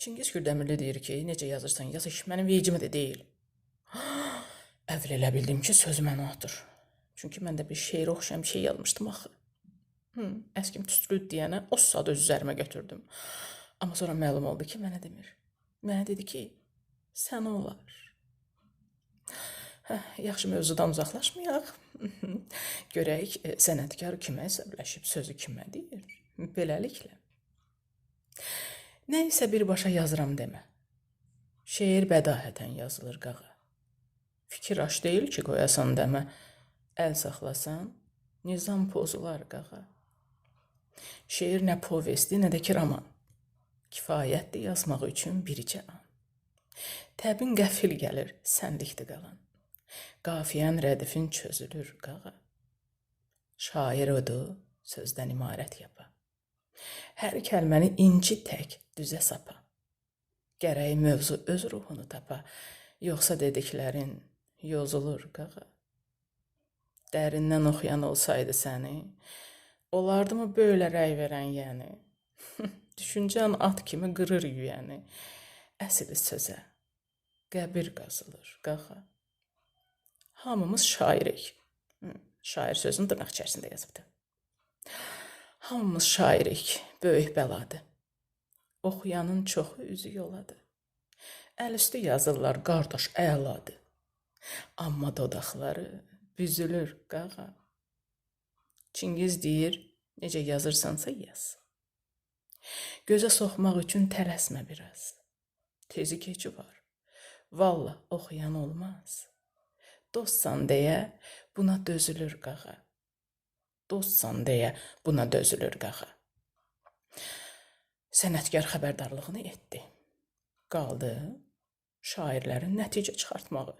Çingiz Kürdəmirli deyir ki, necə yazırsan, yaz mənim vecimə də deyil. Əvvəl elə bildim ki, söz mənə atır. Çünki mən də bir şeirə oxşayan bir şey yazmışdım axı. Hı, əskim tüstülüd deyənə o saat öz üzərimə götürdüm. Amma sonra məlum oldu ki, mənə demir. Mənə dedi ki, sənə olar. Hə, yaxşı mövzudan uzaqlaşmayaq. Görək e, sənətkar kimə əsəbləşib, sözü kimə deyir. Beləliklə. Nə isə birbaşa yazıram demə. Şeir bədahətən yazılır qağa. Fikir aş deyil ki, qoyasan demə. Əl saxlasan, nizam pozular qağa. Şeir nə povesti, nə də ki roman. Kifayətdir yazmaq üçün bircə an. Təbin qəfil gəlir, sənlikdə qalan. Qafiyən rədifin çözülür qağa. Şair odur, sözdən imarət yapa. Hər kəlməni inci tək düzə sapa. Gərək mövzu öz ruhunu tapa, yoxsa dediklərin yozulur qağa. Dərindən oxuyan olsaydı səni, olardımı belə rəy verən yəni? Düşüncən at kimi qırır yüyəni. Əsl sözə qəbir qazılır qağa. Hamımız şairik. Şair sözünü dırnaq içərisində yazıbdı. Hamımız şairik, böyük bəladır. Oxuyanın çoxu üzü yoladır. Əl üstü yazırlar, qardaş əladır. Amma dodaqları büzülür qağa. Çingiz deyir, necə yazırsansa yaz. Gözə soxmaq üçün tələsmə biraz. Tezi keçi var. Vallah oxuyan olmaz. Dostsan deyə buna dözülür qağa. Dostsan deyə buna dözülür qağa. Sənətkar xəbərdarlığını etdi. Qaldı şairlərin nəticə çıxartmağı.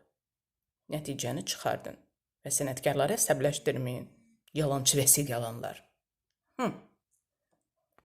Nəticəni çıxardın və sənətkarları əsəbləşdirməyin. Yalançı vəsil yalanlar. Hı.